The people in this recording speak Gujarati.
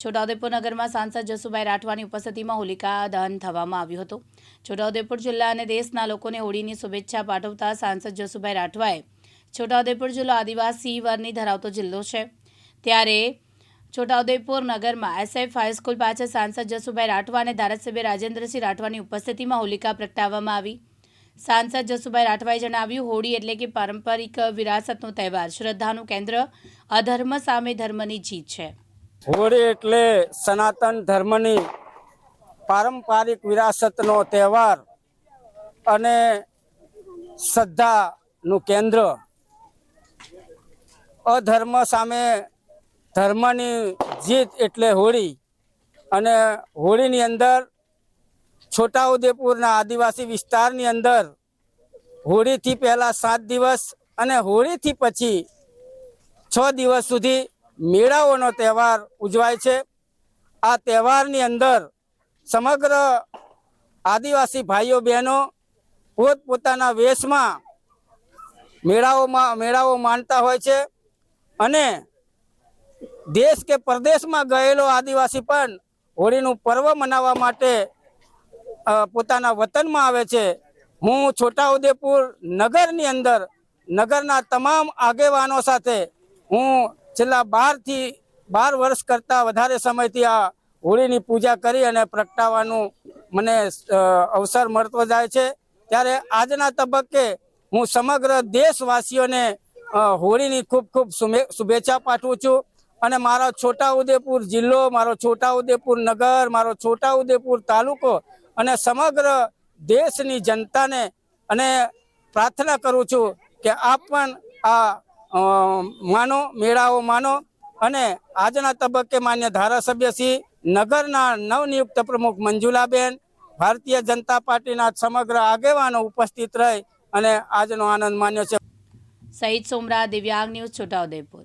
છોટાઉદેપુર નગરમાં સાંસદ જસુભાઈ રાઠવાની ઉપસ્થિતિમાં હોલિકા દહન થવામાં આવ્યું હતું. છોટાઉદેપુર જિલ્લા અને દેશના લોકોને હોળીની શુભેચ્છા પાઠવતા સાંસદ જસુભાઈ રાઠવાએ છોટાઉદેપુર જિલ્લો આદિવાસી વરની ધરાવતો જિલ્લો છે. ત્યારે છોટાઉદેપુર નગરમાં એસએફ હાઈસ્કૂલ પાછળ સાંસદ જસુભાઈ રાઠવા અને ધારાસભ્ય રાજેન્દ્રસિંહ રાઠવાની ઉપસ્થિતિમાં હોલિકા પ્રગટાવવામાં આવી. સાંસદ જસુભાઈ રાઠવાએ જણાવ્યું, હોળી એટલે કે પારંપરિક વિરાસતનો તહેવાર. શ્રદ્ધાનું કેન્દ્ર અધર્મ સામે ધર્મની જીત છે. હોળી એટલે સનાતન ધર્મની પારંપરિક વિરાસતનો તહેવાર અને શ્રદ્ધાનું કેન્દ્ર. અધર્મ સામે ધર્મની જીત એટલે હોળી અને હોળીની અંદર છોટાઉદેપુરના આદિવાસી વિસ્તારની અંદર હોળીથી પહેલાં સાત દિવસ અને હોળીથી પછી છ દિવસ સુધી મેળાઓનો તહેવાર ઉજવાય છે. આ તહેવારની અંદર સમગ્ર આદિવાસી ભાઈઓ બહેનો પોતપોતાના વેશમાં મેળાઓમાં, મેળાઓ માણતા હોય છે અને દેશ કે પરદેશમાં ગયેલો આદિવાસી પણ હોળીનું પર્વ મનાવવા માટે પોતાના વતનમાં આવે છે. હું છોટાઉદેપુર નગરની અંદર, નગરના તમામ આગેવાનો સાથે હું છેલ્લા બારથી બાર વર્ષ કરતાં વધારે સમયથી આ હોળીની પૂજા કરી અને પ્રગટાવવાનું મને અવસર મળતો જાય છે. ત્યારે આજના તબક્કે હું સમગ્ર દેશવાસીઓને હોળીની ખૂબ ખૂબ શુભેચ્છા પાઠવું છું. અને મારો છોટાઉદેપુર જિલ્લો, મારો છોટાઉદેપુર નગર, મારો છોટાઉદેપુર તાલુકો અને સમગ્ર દેશની જનતાને અને પ્રાર્થના કરું છું કે આપ પણ આ માનો, મેળાઓ માનો અને આજના તબક્કે માન્ય ધારાસભ્ય શ્રી નગરના નવનિયુક્ત પ્રમુખ મંજુલાબેન, ભારતીય જનતા પાર્ટીના સમગ્ર આગેવાનો ઉપસ્થિત રહી અને આજનો આનંદ માન્યો છે. સહિત સોમરા દિવ્યાંગ ન્યૂઝ છોટાઉદેપુર.